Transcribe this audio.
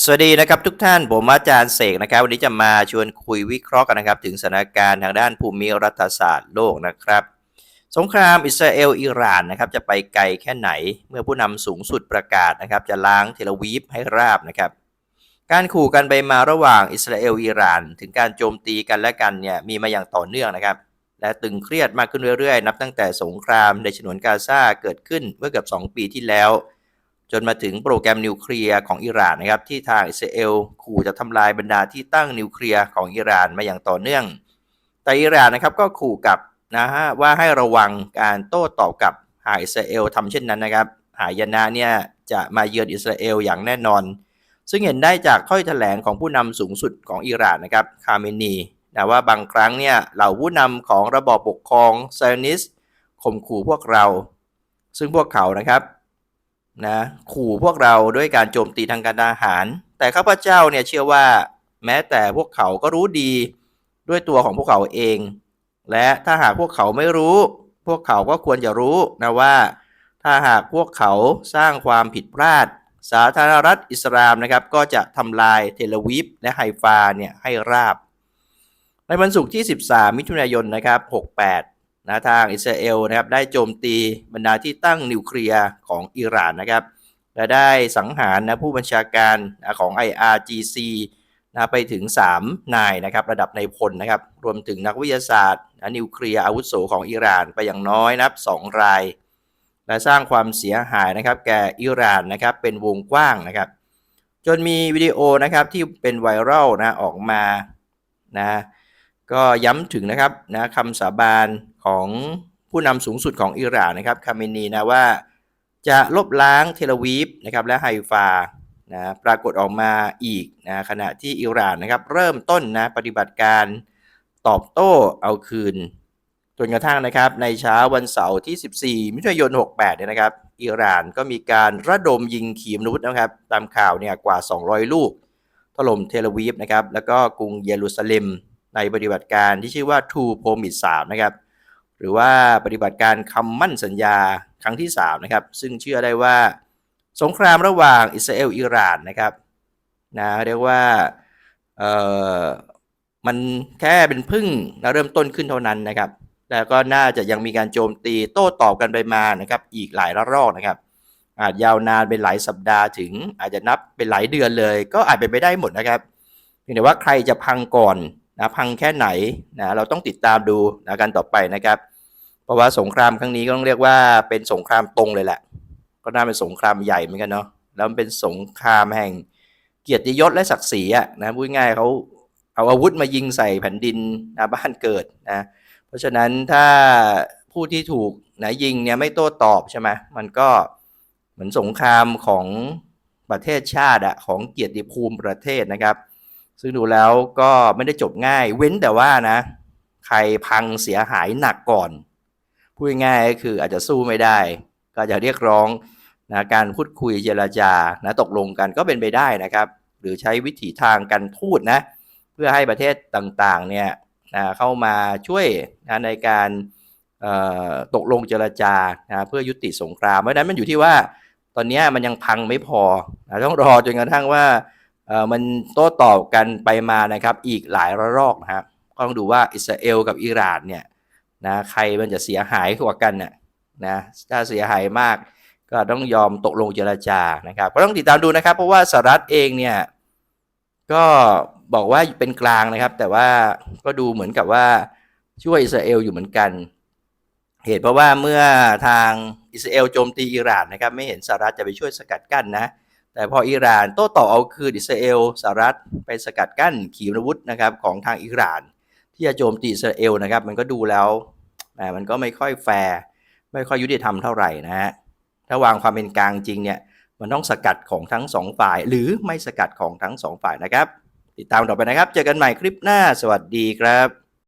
สวัสดีนะครับทุกท่านผมอาจารย์เสกนะครับ วันนี้จะมาชวนคุยวิเคราะห์กันนะครับ ถึงสถานการณ์ทางด้านภูมิรัฐศาสตร์โลกนะครับ สงครามอิสราเอลอิหร่านนะครับจะไปไกลแค่ไหนเมื่อผู้นำสูงสุดประกาศนะครับ จะล้างเทลวีฟให้ราบนะครับ การขู่กันไปมาระหว่างอิสราเอลอิหร่าน ถึงการโจมตีกันและกันเนี่ยมีมาอย่างต่อเนื่องนะครับ และตึงเครียดมากขึ้นเรื่อยๆ นับตั้งแต่สงครามในฉนวนกาซาเกิดขึ้นเมื่อเกือบ2 ปีที่แล้ว จนมาถึงโปรแกรมนิวเคลียร์ของอิหร่านนะครับที่ทางอิสราเอลขู่จะทำลายบรรดาที่ตั้งนิวเคลียร์ของอิหร่านมาอย่างต่อเนื่อง แต่อิหร่านนะครับก็ขู่กับนะฮะว่าให้ระวังการโต้ตอบกับหากอิสราเอลทำเช่นนั้นนะครับ หายนะเนี่ยจะมาเยือนอิสราเอลอย่างแน่นอน ซึ่งเห็นได้จากถ้อยแถลงของผู้นำสูงสุดของอิหร่านนะครับคาเมนีนะว่าบางครั้งเนี่ยเหล่าผู้นำของระบอบปกครองไซออนิสข่มขู่พวกเรา ซึ่งพวกเขานะครับ นะขู่พวกเราด้วยการโจมตีทางการทหาร แต่ข้าพเจ้าเนี่ยเชื่อว่า แม้แต่พวกเขาก็รู้ดีด้วยตัวของพวกเขาเอง และถ้าหากพวกเขาไม่รู้ พวกเขาก็ควรจะรู้นะว่า ถ้าหากพวกเขาสร้างความผิดพลาด สาธารณรัฐอิสลามนะครับก็จะทำลายเทลวีฟและไฮฟาเนี่ยให้ราบ ในวันศุกร์ที่ 13 มิถุนายนนะครับ68 นะทางอิสราเอลนะครับได้โจมตีบรรดาที่ตั้งนิวเคลียร์ของอิหร่านนะครับและได้สังหารนะผู้บัญชาการนะของ IRGC นะไปถึง 3 นายนะครับระดับในพลนะครับรวมถึงนักวิทยาศาสตร์นะนิวเคลียร์อาวุโสของอิหร่านไปอย่างน้อยนับ2ราย และสร้างความเสียหายนะครับแก่อิหร่านนะครับเป็นวงกว้างนะครับ จนมีวิดีโอนะครับที่เป็นไวรัลนะออกมานะก็ย้ำถึงนะครับนะคำสาบาน ของผู้นำสูงสุดของอิหร่านนะครับคาเมนีนะว่าจะลบล้างเทลวีฟนะครับและไฮฟานะปรากฏออกมาอีกนะขณะที่อิหร่านนะครับเริ่มต้นนะปฏิบัติการตอบโต้เอาคืนจนกระทั่งนะครับในเช้าวันเสาร์ที่ 14 มิถุนายน 68 เนี่ยนะครับอิหร่านก็มีการระดมยิงขีปนาวุธนะครับตามข่าวเนี่ยกว่า 200 ลูก ถล่มเทลวีฟนะครับแล้วก็กรุงเยรูซาเล็มในปฏิบัติการที่ชื่อว่า True Promise 3 นะครับ หรือว่าปฏิบัติการคำมั่นสัญญาครั้งที่3นะครับซึ่งเชื่อได้ว่าสงครามระหว่างอิสราเอลอิหร่านนะครับนะเรียกว่าเอ่อมันแค่เป็นพึ่งนะเริ่มต้นขึ้นเท่านั้นนะครับแล้วก็น่าจะยังมีการโจมตีโต้ตอบกันไปมานะครับอีกหลายระลอกนะครับ อาจยาวนานเป็นหลายสัปดาห์ถึงอาจจะนับเป็นหลายเดือนเลย ก็อาจเป็นไปได้หมดนะครับเพียงแต่ว่าใครจะพังก่อนนะพังแค่ไหนนะเราต้องติดตามดูนะกันต่อไปนะครับ เพราะว่าสงครามครั้งนี้ก็ต้องเรียกว่าเป็นสงครามตรงเลยแหละ ก็น่าเป็นสงครามใหญ่เหมือนกันเนาะแล้วมันเป็นสงครามแห่งเกียรติยศและศักดิ์ศรีอะนะพูดง่ายเขาเอาอาวุธมายิงใส่แผ่นดินนะบ้านเกิดนะเพราะฉะนั้นถ้าผู้ที่ถูกนะยิงเนี่ยไม่โต้ตอบใช่ไหมมันก็เหมือนสงครามของประเทศชาติอะของเกียรติภูมิประเทศนะครับ ซึ่งดูแล้วก็ไม่ได้จบง่าย เว้นแต่ว่านะ ใครพังเสียหายหนักก่อน พูดง่ายๆก็คืออาจจะสู้ไม่ได้ ก็จะเรียกร้องนะการพูดคุยเจรจานะตกลงกันก็เป็นไปได้นะครับ หรือใช้วิถีทางการทูตนะเพื่อให้ประเทศต่างๆเนี่ยนะเข้ามาช่วยนะในการตกลงเจรจานะเพื่อยุติสงครามเพราะนั้นมันอยู่ที่ว่าตอนนี้มันยังพังไม่พอนะต้องรอจนกระทั่งว่ามันโต้ตอบกันไปมานะครับอีกหลายระลอกนะครับก็ต้องดูว่าอิสราเอลกับอิหร่านเนี่ย นะใครมันจะเสียหายกว่ากันน่ะนะถ้าเสียหายมากก็ต้องยอมตกลงเจรจานะครับก็ต้องติดตามดูนะครับ เพราะว่าสหรัฐเองเนี่ยก็บอกว่าเป็นกลางนะครับ แต่ว่าก็ดูเหมือนกับว่าช่วยอิสราเอลอยู่เหมือนกัน เหตุเพราะว่าเมื่อทางอิสราเอลโจมตีอิหร่านนะครับ ไม่เห็นสหรัฐจะไปช่วยสกัดกั้นนะ แต่พออิหร่านโต้ตอบเอาคืนอิสราเอลสหรัฐไปสกัดกั้นขีปนาวุธนะครับของทางอิหร่าน ที่จะโจมตีอิสราเอลนะครับ มันก็ดูแล้ว แต่มันก็ไม่ค่อยแฟร์ไม่ค่อยยุติธรรมเท่าไหร่นะฮะถ้าวางความเป็นกลางจริงเนี่ยมันต้องสกัดของทั้งสองฝ่าย หรือไม่สกัดของทั้งสองฝ่ายนะครับ ติดตามต่อไปนะครับ เจอกันใหม่คลิปหน้า สวัสดีครับ